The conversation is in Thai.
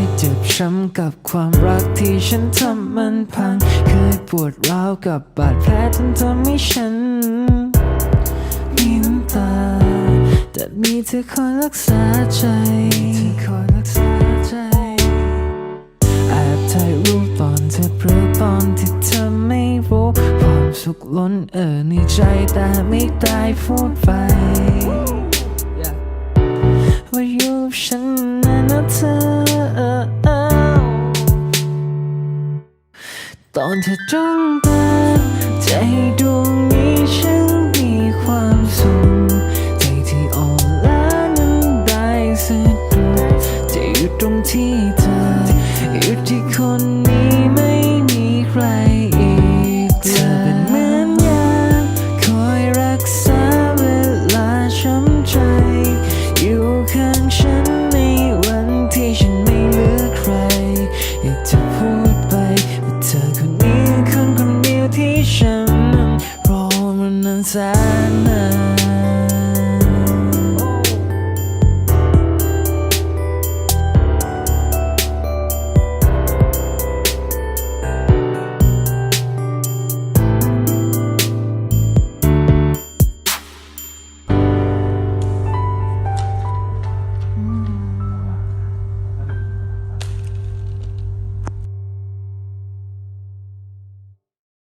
ยเจ็บช้ำกับความรักที่ฉันทำมันพัง เคยปวดร้าวกับบาดแผลที่ทำให้ฉันมีน้ำตา แต่มีเธอคอยรักษาใจเธอคอยรักษาใจแอบถ่ายรูปตอนเธอเพลอตอนที่เธอไม่รู้ความสุขล้นเอ่อในใจแต่ไม่ได้พูดไปว่าอยู่ฉันนะนะเธอ ตอนเธอจ้องตาใจดวงนี้ฉันมีความสุขใจที่อ่อนล้านั้นได้สะดุดจะอยู่ตรงที่ 才能